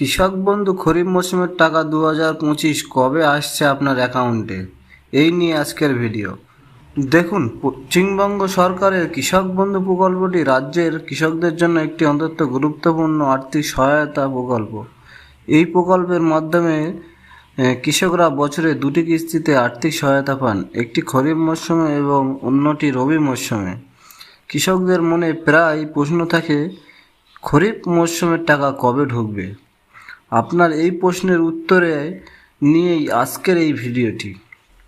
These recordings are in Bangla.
কৃষক বন্ধু খরিফ মৌসুমের টাকা দু হাজার পঁচিশ কবে আসছে আপনার অ্যাকাউন্টে? এই নিয়ে আজকের ভিডিও। দেখুন, পশ্চিমবঙ্গ সরকারের কৃষক বন্ধু প্রকল্পটি রাজ্যের কৃষকদের জন্য একটি অন্তত গুরুত্বপূর্ণ আর্থিক সহায়তা প্রকল্প। এই প্রকল্পের মাধ্যমে কৃষকরা বছরে দুটি কিস্তিতে আর্থিক সহায়তা পান, একটি খরিফ মরশুমে এবং অন্যটি রবি মরশুমে কৃষকদের মনে প্রায় প্রশ্ন থাকে, খরিফ মরশুমের টাকা কবে ঢুকবে? আপনার এই প্রশ্নের উত্তরে নিয়েই আজকের এই ভিডিওটি।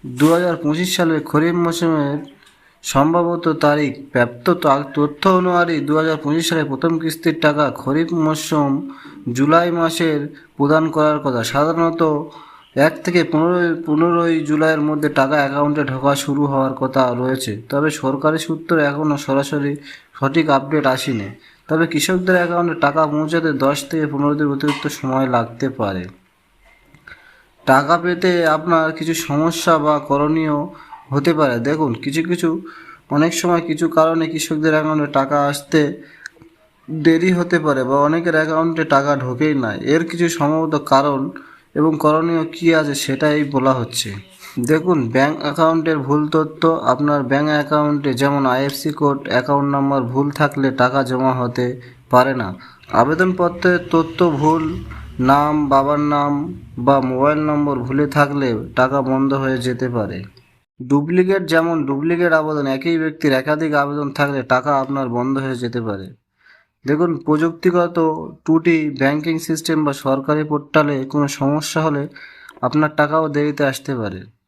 দু হাজার পঁচিশ সালের খরিফ মৌসুমের সম্ভবত তারিখ প্রাপ্ত তথ্য অনুযায়ী দু হাজার পঁচিশ সালে প্রথম কিস্তির টাকা খরিফ মৌসুম জুলাই মাসের প্রদান করার কথা। সাধারণত এক থেকে পনেরোই পনেরোই জুলাইয়ের মধ্যে টাকা অ্যাকাউন্টে ঢোকা শুরু হওয়ার কথা রয়েছে। তবে সরকারি সূত্রে এখনও সরাসরি সঠিক আপডেট আসেনি। তবে কৃষকদের অ্যাকাউন্টে টাকা পৌঁছাতে দশ থেকে পনেরো দিন অতিরিক্ত সময় লাগতে পারে। টাকা পেতে আপনার কিছু সমস্যা বা করণীয় হতে পারে। দেখুন, কিছু কিছু, অনেক সময় কিছু কারণে কৃষকদের অ্যাকাউন্টে টাকা আসতে দেরি হতে পারে বা অনেকের অ্যাকাউন্টে টাকা ঢোকেই না। এর কিছু সম্ভবত কারণ এবং করণীয় কী আছে সেটাই বলা হচ্ছে। দেখুন ব্যাঙ্ক অ্যাকাউন্টের ভুল তথ্য, আপনার ব্যাঙ্ক অ্যাকাউন্টে যেমন আইএফসি কোড অ্যাকাউন্ট নাম্বার ভুল থাকলে টাকা জমা হতে পারে না। আবেদনপত্রের তথ্য ভুল, নাম, বাবার নাম বা মোবাইল নম্বর ভুলে থাকলে টাকা বন্ধ হয়ে যেতে পারে। ডুপ্লিকেট যেমন ডুপ্লিকেট আবেদন, একই ব্যক্তির একাধিক আবেদন থাকলে টাকা আপনার বন্ধ হয়ে যেতে পারে। দেখুন, প্রযুক্তিগত ত্রুটি ব্যাংকিং সিস্টেম বা সরকারি পোর্টালে কোনো সমস্যা হলে আপনার টাকাও দেরিতে আসতে পারে।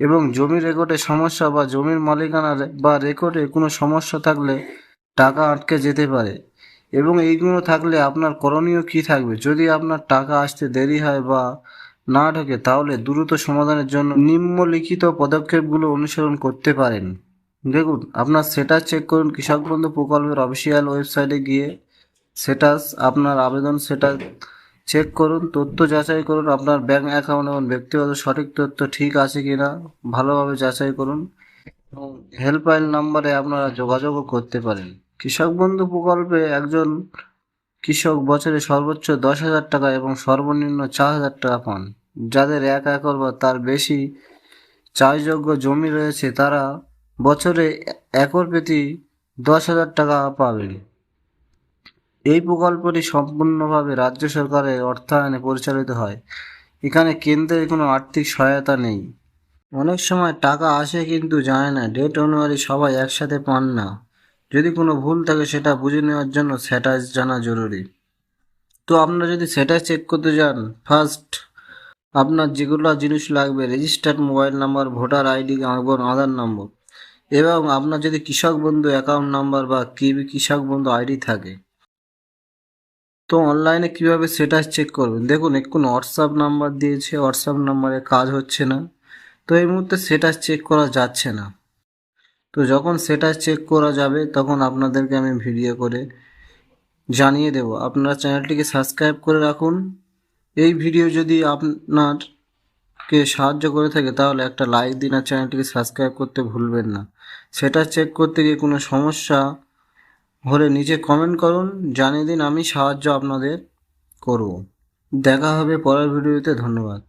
এবং জমি রেকর্ডে সমস্যা বা জমির মালিকানা বা রেকর্ডে কোনো সমস্যা থাকলে টাকা আটকে যেতে পারে। এবং এইগুলো থাকলে আপনার করণীয় কী থাকবে? যদি আপনার টাকা আসতে দেরি হয় বা না ঢোকে, তাহলে দ্রুত সমাধানের জন্য নিম্নলিখিত পদক্ষেপগুলো অনুসরণ করতে পারেন। দেখুন, আপনার সেটাস চেক করুন। কৃষক বন্ধু প্রকল্পের অফিসিয়াল ওয়েবসাইটে গিয়ে সেটাস আপনার আবেদন সেটা চেক করুন, তথ্য যাচাই করুন, আপনার ব্যাংক অ্যাকাউন্ট এবং ব্যক্তিগত সঠিক তথ্য ঠিক আছে কি না ভালোভাবে যাচাই করুন এবং হেল্পলাইন নাম্বারে আপনারা যোগাযোগও করতে পারেন। কৃষক বন্ধু প্রকল্পে একজন কৃষক বছরে সর্বোচ্চ দশ হাজার টাকা এবং সর্বনিম্ন চার হাজার টাকা পান। যাদের এক একর বা তার বেশি চাষযোগ্য জমি রয়েছে, তারা বছরে একর প্রতি দশ হাজার টাকা পাবেন। এই প্রকল্পটি সম্পূর্ণভাবে রাজ্য সরকারের অর্থায়নে পরিচালিত হয়। এখানে কেন্দ্রের কোনো আর্থিক সহায়তা নেই। অনেক সময় টাকা আসে কিন্তু যায় না। ডেট অনুযায়ী সবাই একসাথে পান না। যদি কোনো ভুল থাকে সেটা বুঝে নেওয়ার জন্য স্ট্যাটাস জানা জরুরি। তো আপনারা যদি সেটাই চেক করতে যান ফার্স্ট আপনার যেগুলো জিনিস লাগবে registered mobile number voter ID এবং আধার নম্বর এবং আপনার যদি কৃষক বন্ধু অ্যাকাউন্ট নাম্বার বা কি কৃষক বন্ধু আইডি থাকে। তো অনলাইনে কীভাবে সেটা চেক করবেন? দেখুন এখন হোয়াটসঅ্যাপ নাম্বার দিয়েছে হোয়াটসঅ্যাপ নাম্বারে কাজ হচ্ছে না। তো এই মুহূর্তে সেটা চেক করা যাচ্ছে না। তো যখন সেটা চেক করা যাবে, তখন আপনাদেরকে আমি ভিডিও করে জানিয়ে দেব। আপনারা চ্যানেলটিকে সাবস্ক্রাইব করে রাখুন। এই ভিডিও যদি আপনারকে সাহায্য করে থাকে, তাহলে একটা লাইক দিন আর চ্যানেলটিকে সাবস্ক্রাইব করতে ভুলবেন না। সেটা চেক করতে গিয়ে কোনো সমস্যা হলে নিচে কমেন্ট করুন, জানিয়ে দিন আমি সাহায্য আপনাদের করব। দেখা হবে পরের ভিডিওতে ধন্যবাদ।